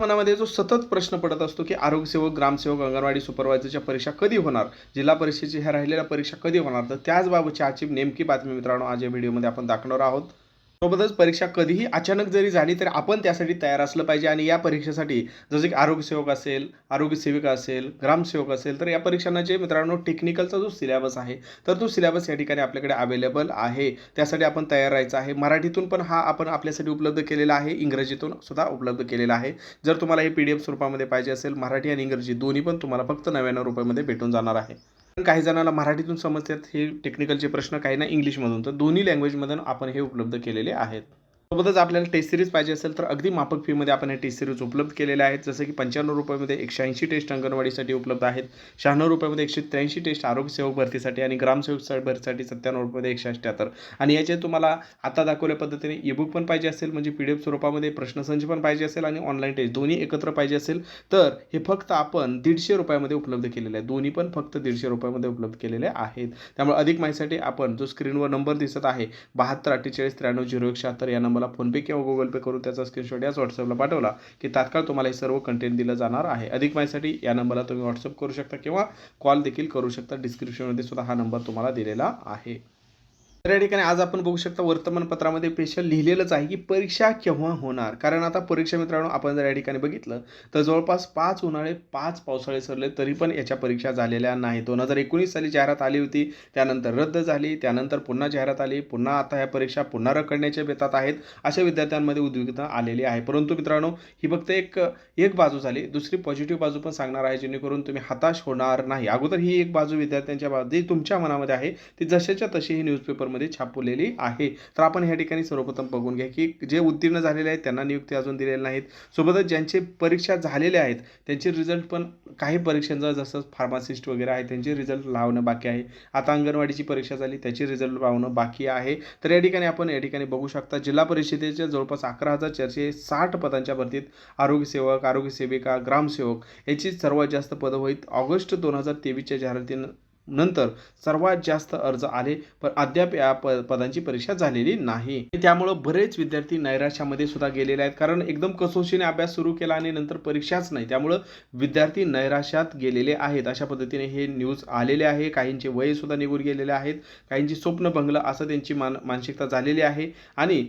मनामध्ये जो सतत प्रश्न पडत असतो की आरोग्यसेवक ग्रामसेवक अंगणवाडी सुपरवायझरच्या परीक्षा कधी होणार? जिल्हा परिषदेच्या ह्या राहिलेल्या परीक्षा कधी होणार? तर त्याचबाबतची आजची नेमकी बातमी मित्रांनो आज या व्हिडिओमध्ये आपण दाखवणार आहोत. सोबतच परीक्षा कधीही अचानक जरी झाली तरी आपण त्यासाठी तयार असलं पाहिजे आणि या परीक्षेसाठी जसं की आरोग्यसेवक असेल आरोग्यसेविका असेल ग्रामसेवक असेल तर या परीक्षांना जे मित्रांनो टेक्निकलचा जो सिलेबस आहे तर तो सिलेबस या ठिकाणी आपल्याकडे अवेलेबल आहे. त्यासाठी आपण तयार राहायचं आहे. मराठीतून पण हा आपण आपल्यासाठी उपलब्ध केलेला आहे. इंग्रजीतून सुद्धा उपलब्ध केलेला आहे. जर तुम्हाला हे पी डी एफ स्वरूपामध्ये पाहिजे असेल मराठी आणि इंग्रजी दोन्ही पण तुम्हाला फक्त नव्याण्णव रुपयामध्ये भेटून जाणार आहे. काही जणांना मराठीतून समजतात हे टेक्निकलचे प्रश्न काही ना इंग्लिशमधून तर दोन्ही लँग्वेजमधून आपण हे उपलब्ध केलेले आहेत. सोबतच आपल्याला टेस्ट सिरीज पाहिजे असेल तर अगदी माफक फीमध्ये आपण हे टेस्ट सिरीज उपलब्ध केलेले आहेत. जसं की पंच्याण्णव रुपयामध्ये एकशे ऐंशी टेस्ट अंगणवाडीसाठी उपलब्ध आहेत. शहाण्णव रुपयामध्ये एकशे त्र्याऐंशी टेस्ट आरोग्यसेवक भरतीसाठी आणि ग्रामसेवक भरतीसाठी सत्त्याण्णव रुपयामध्ये एकशे अठ्ठ्याहत्तर आणि याचे तुम्हाला आता दाखवल्या पद्धतीने ईबुक पण पाहिजे असेल म्हणजे पी डी एफ स्वरूपामध्ये प्रश्नसंच पण पाहिजे असेल आणि ऑनलाईन टेस्ट दोन्ही एकत्र पाहिजे असेल तर हे फक्त आपण दीडशे रुपयामध्ये उपलब्ध केलेले आहे दोन्ही पण फक्त दीडशे रुपयामध्ये उपलब्ध केलेले आहेत. त्यामुळे अधिक माहितीसाठी आपण जो स्क्रीनवर नंबर दिसत आहे बहात्तर अठ्ठेचाळीस त्र्याण्णव झिरो एकशे शहात्तर या नंबरला फोनपे किंवा गुगल पे करून त्याचा स्क्रीनशॉट याच व्हॉट्सअपला पाठवला की तात्काळ तुम्हाला हे सर्व कंटेंट दिलं जाणार आहे. अधिक माहितीसाठी या नंबरला तुम्ही व्हॉट्सअप करू शकता किंवा कॉल देखील करू शकता. डिस्क्रिप्शनमध्ये सुद्धा हा नंबर तुम्हाला दिलेला आहे. तर या ठिकाणी आज आपण बघू शकता वर्तमानपत्रामध्ये स्पेशल लिहिलेलंच आहे की परीक्षा केव्हा होणार? कारण आता परीक्षा मित्रांनो आपण जर या ठिकाणी बघितलं तर जवळपास पाच उन्हाळे पाच पावसाळे सरले तरी पण याच्या परीक्षा झालेल्या नाही दोन हजार एकोणीस साली जाहिरात आली होती त्यानंतर रद्द झाली त्यानंतर पुन्हा जाहिरात आली पुन्हा आता ह्या परीक्षा पुन्हा रखडण्याच्या बेतात आहेत अशा विद्यार्थ्यांमध्ये उद्विग्नता आलेली आहे. परंतु मित्रांनो ही फक्त एक एक बाजू झाली. दुसरी पॉझिटिव्ह बाजू पण सांगणार आहे जेणेकरून तुम्ही हताश होणार नाही. अगोदर ही एक बाजू विद्यार्थ्यांच्या बाजू जी तुमच्या मनामध्ये आहे ती जशाच्या तशी ही न्यूजपेपरमध्ये छापवलेली आहे. तर आपण ह्या ठिकाणी सर्वप्रथम बघून घ्या की जे उत्तीर्ण झालेले आहेत त्यांना नियुक्ती अजून दिलेल्या नाहीत. सोबतच ज्यांचे परीक्षा झालेल्या आहेत त्यांचे रिझल्ट पण काही परीक्षांचा जसं फार्मासिस्ट वगैरे आहे त्यांचे रिझल्ट लावणं बाकी आहे. आता अंगणवाडीची परीक्षा झाली त्याचे रिझल्ट लावणं बाकी आहे. तर या ठिकाणी आपण या ठिकाणी बघू शकता जिल्हा परिषदेच्या जवळपास अकरा हजार चारशे साठ पदांच्या भरतीत आरोग्यसेवक आरोग्यसेविका ग्रामसेवक याची सर्वात जास्त पदं होईल ऑगस्ट दोन हजार तेवीसच्या जाहिरातीनं नंतर सर्वात जास्त अर्ज आले पण अद्याप या प पदांची परीक्षा झालेली नाही. त्यामुळं बरेच विद्यार्थी नैराश्यामध्ये सुद्धा गेलेले आहेत. कारण एकदम कसोशीने अभ्यास सुरू केला आणि नंतर परीक्षाच नाही. त्यामुळं विद्यार्थी नैराश्यात गेलेले आहेत. अशा पद्धतीने हे न्यूज आलेले आहे. काहींचे वयसुद्धा निघून गेलेले आहेत. काहींची स्वप्न भंगलं असं त्यांची मान मानसिकता झालेली आहे. आणि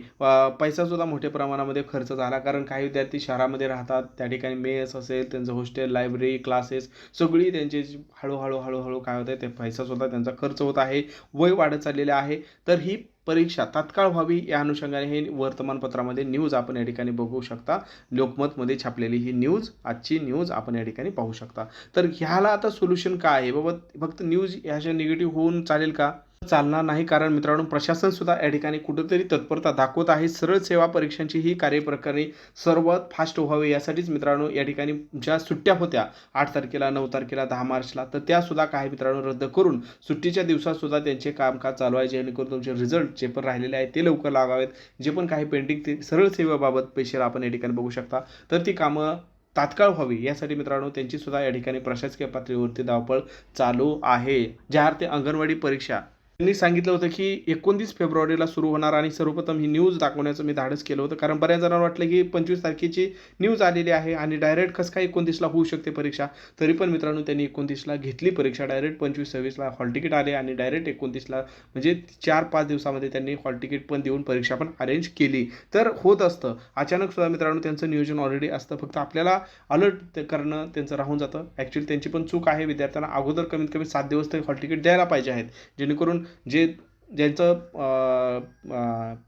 पैसासुद्धा मोठ्या प्रमाणामध्ये खर्च झाला. कारण काही विद्यार्थी शहरामध्ये राहतात. त्या ठिकाणी मेस असेल त्यांचं हॉस्टेल लायब्ररी क्लासेस सगळी त्यांची हळूहळू हळूहळू काय होतं ते पैसासुद्धा त्यांचा खर्च होत आहे वय वाढत चाललेलं आहे. तर ही परीक्षा तात्काळ व्हावी या अनुषंगाने हे वर्तमानपत्रामध्ये न्यूज आपण या ठिकाणी बघू शकता. लोकमतमध्ये छापलेली ही न्यूज आजची न्यूज आपण या ठिकाणी पाहू शकता. तर ह्याला आता सोल्युशन काय आहे? बाबा फक्त न्यूज ह्याच्या निगेटिव्ह होऊन चालेल का? चालणार नाही. कारण मित्रांनो प्रशासन सुद्धा या ठिकाणी कुठंतरी तत्परता दाखवत आहे. सरळ सेवा परीक्षांची ही कार्यप्रकरणी सर्वात फास्ट व्हावी यासाठीच मित्रांनो या ठिकाणी ज्या सुट्ट्या होत्या आठ तारखेला नऊ तारखेला दहा मार्चला तर त्या सुद्धा काही मित्रांनो रद्द करून सुट्टीच्या दिवसात सुद्धा त्यांचे कामकाज चालू आहे. जेणेकरून तुमचे रिझल्ट जे पण राहिलेले आहेत ते लवकर लागावेत. जे पण काही पेंडिंग ते सरळ सेवेबाबत पैसे आपण या ठिकाणी बघू शकता. तर ती कामं तात्काळ व्हावी यासाठी मित्रांनो त्यांची सुद्धा या ठिकाणी प्रशासकीय पातळीवरती धावपळ चालू आहे. ज्या अर्थी अंगणवाडी परीक्षा त्यांनी सांगितलं होतं की एकोणतीस फेब्रुवारीला सुरू होणार आणि सर्वप्रथम ही न्यूज दाखवण्याचं मी धाडस केलं होतं. कारण बऱ्याच जणांना वाटलं की पंचवीस तारखेची न्यूज आलेली आहे आणि डायरेक्ट कसं काय एकोणतीसला होऊ शकते परीक्षा तरी पण मित्रांनो त्यांनी एकोणतीसला घेतली परीक्षा. डायरेक्ट पंचवीस सव्वीसला हॉल तिकीट आले आणि डायरेक्ट एकोणतीसला म्हणजे चार पाच दिवसामध्ये त्यांनी हॉल तिकीट पण देऊन परीक्षा पण अरेंज केली. तर होत असतं. अचानक सुद्धा मित्रांनो त्यांचं नियोजन ऑलरेडी असतं. फक्त आपल्याला अलर्ट करणं त्यांचं राहून जातं. ॲक्च्युली त्यांची पण चूक आहे. विद्यार्थ्यांना अगोदर कमीत कमी सात दिवस तरी हॉल तिकीट द्यायला पाहिजे आहेत. जेणेकरून जे ज्यांचं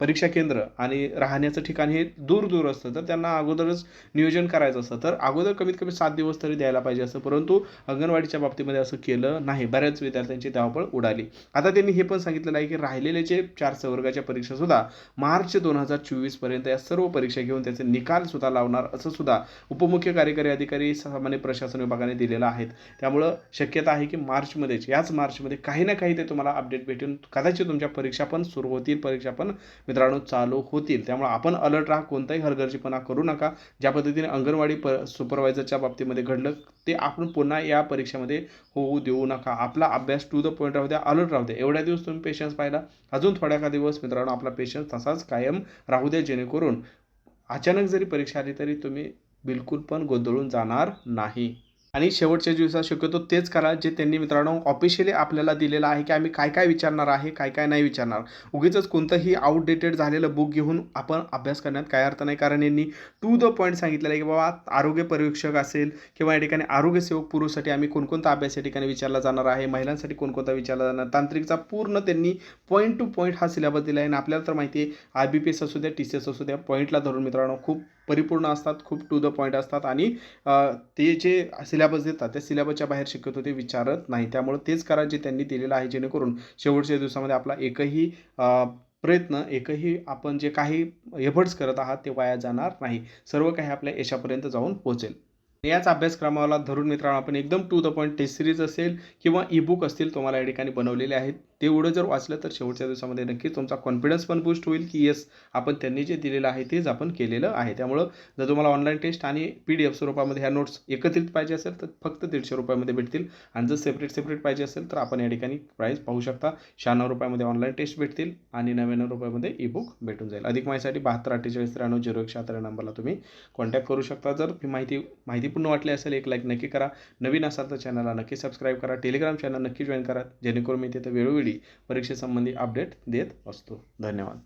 परीक्षा केंद्र आणि राहण्याचं ठिकाण हे दूर दूर असतं तर त्यांना अगोदरच नियोजन करायचं असतं. तर अगोदर कमीत कमी सात दिवस तरी द्यायला पाहिजे असतं परंतु अंगणवाडीच्या बाबतीमध्ये असं केलं नाही. बऱ्याच विद्यार्थ्यांची धावपळ उडाली. आता त्यांनी हे पण सांगितलेलं आहे की राहिलेले जे चार संवर्गाच्या परीक्षासुद्धा मार्च दोन हजार चोवीसपर्यंत या सर्व परीक्षा घेऊन त्याचे निकालसुद्धा लावणार असं सुद्धा उपमुख्य कार्यकारी अधिकारी सामान्य प्रशासन विभागाने दिलेलं आहेत त्यामुळं शक्यता आहे की मार्चमध्येच याच मार्चमध्ये काही ना काही ते तुम्हाला अपडेट भेटून कदाचित तुमच्या परीक्षा पण सुरू होतील परीक्षा पण मित्रांनो चालू होतील. त्यामुळे आपण अलर्ट राहा कोणताही हलगर्जीपणा करू नका. ज्या पद्धतीने अंगणवाडी प सुपरवायझरच्या बाबतीमध्ये घडलं ते आपण पुन्हा या परीक्षेमध्ये होऊ देऊ नका. आपला अभ्यास टू द पॉईंट राहू द्या अलर्ट राहू द्या. एवढ्या दिवस तुम्ही पेशन्स पाहिला. अजून थोड्या का दिवस मित्रांनो आपला पेशन्स तसाच कायम राहू द्या जेणेकरून अचानक जरी परीक्षा आली तरी तुम्ही बिलकुल पण गोंधळून जाणार नाही. आणि शेवटच्या दिवसात शक्यतो तेच करा जे त्यांनी मित्रांनो ऑफिशियली आपल्याला दिलेलं आहे की आम्ही काय काय विचारणार आहे काय काय नाही विचारणार. उगीच कोणतंही आउटडेटेड झालेलं बुक घेऊन आपण अभ्यास करण्यात काय अर्थ नाही. कारण यांनी टू द पॉईंट सांगितलेलं आहे की बाबा आरोग्य परीक्षक असेल किंवा या ठिकाणी आरोग्य सेवक पुरुषसाठी आम्ही कोणकोणता अभ्यास या ठिकाणी विचारला जाणार आहे महिलांसाठी कोणकोणता विचारला जाणार तांत्रिकचा पूर्ण त्यांनी पॉईंट टू पॉईंट हा सिलेबस दिला आहे. आणि आपल्याला तर माहिती आहे आय बी पी एस असू द्या टी सी एस असू द्या पॉईंटला धरून मित्रांनो खूप परिपूर्ण असतात खूप टू द पॉईंट असतात आणि ते जे सिलेबस देतात त्या सिलेबसच्या बाहेर शक्यतो ते विचारत नाही. त्यामुळे तेच करा जे त्यांनी दिलेलं आहे जेणेकरून शेवटच्या दिवसामध्ये आपला एकही प्रयत्न एकही आपण जे काही एफर्ट्स करत आहात ते वाया जाणार नाही. सर्व काही आपल्या यशापर्यंत जाऊन पोहोचेल. याच अभ्यासक्रमाला धरून मित्रांनो आपण एकदम to the point test series असेल किंवा ई बुक असतील तुम्हाला या ठिकाणी बनवलेले आहेत. तेवढं जर वाचलं तर शेवटच्या दिवसामध्ये नक्कीच तुमचा कॉन्फिडन्स पण बूस्ट होईल की येस आपण त्यांनी जे दिलेलं आहे तेच आपण केलेलं आहे. त्यामुळं जर तुम्हाला ऑनलाईन टेस्ट आणि पी डी एफ स्वरूपामध्ये ह्या नोट्स एकत्रित पाहिजे असेल तर फक्त दीडशे रुपयामध्ये भेटतील. आणि जर सेपरेट सेपरेट पाहिजे असेल तर आपण या ठिकाणी प्राईस पाहू शकता. शहाण्णव रुपयामध्ये ऑनलाईन टेस्ट भेटतील आणि नव्याण्णव रुपयामध्ये ई बुक भेटून जाईल. अधिक माहितीसाठी बहात्तर अठ्ठेचाळीस त्र्याण्णव झिरो एक शहात्तर नंबरला तुम्ही कॉन्टॅक्ट करू शकता. जर माहिती माहिती माहितीपूर्ण वाटले असेल एक लाईक नक्की करा. नवीन असाल तर चॅनलला नक्की सबस्क्राईब करा. टेलिग्राम चॅनल नक्की जॉईन करा. जेणेकरून मी तिथे वेळोवेळी परीक्षेसंबंधी अपडेट देत असतो. धन्यवाद.